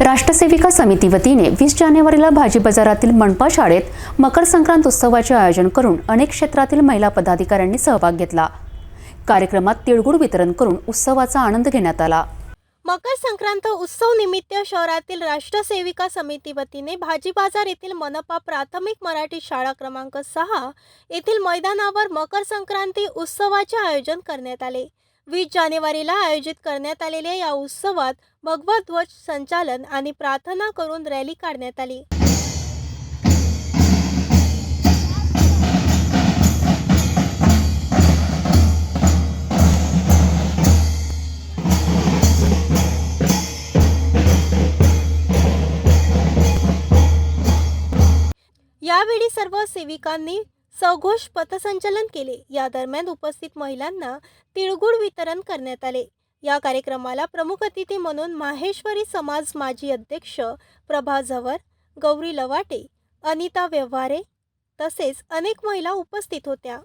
राष्ट्रसेविका समिती वतीने वीस जानेवारीला भाजी बाजारातील मनपा शाळेत मकर संक्रांत उत्सवाचे आयोजन करून अनेक क्षेत्रातील महिला पदाधिकाऱ्यांनी सहभाग घेतला. कार्यक्रमात तिळगुळ वितरण करून उत्सवाचा आनंद घेण्यात आला. मकर संक्रांत उत्सव निमित्त शहरातील राष्ट्रसेविका समिती वतीने भाजी बाजार येथील मनपा प्राथमिक मराठी शाळा क्रमांक सहा येथील मैदानावर मकर संक्रांती उत्सवाचे आयोजन करण्यात आले. वीस जानेवारीला आयोजित करण्यात आलेल्या या उत्सवात भगवा ध्वज संचालन आणि प्रार्थना करून रॅली काढण्यात आली. यावेळी सर्व सेविकांनी सघोष पथसंचलन केले. या दरम्यान उपस्थित महिलांना तिळगुळ वितरण करण्यात आले. या कार्यक्रमाला प्रमुख अतिथी म्हणून माहेश्वरी समाज माजी अध्यक्ष प्रभा झवर गौरी लवाटे अनिता व्यवहारे तसेच अनेक महिला उपस्थित होत्या.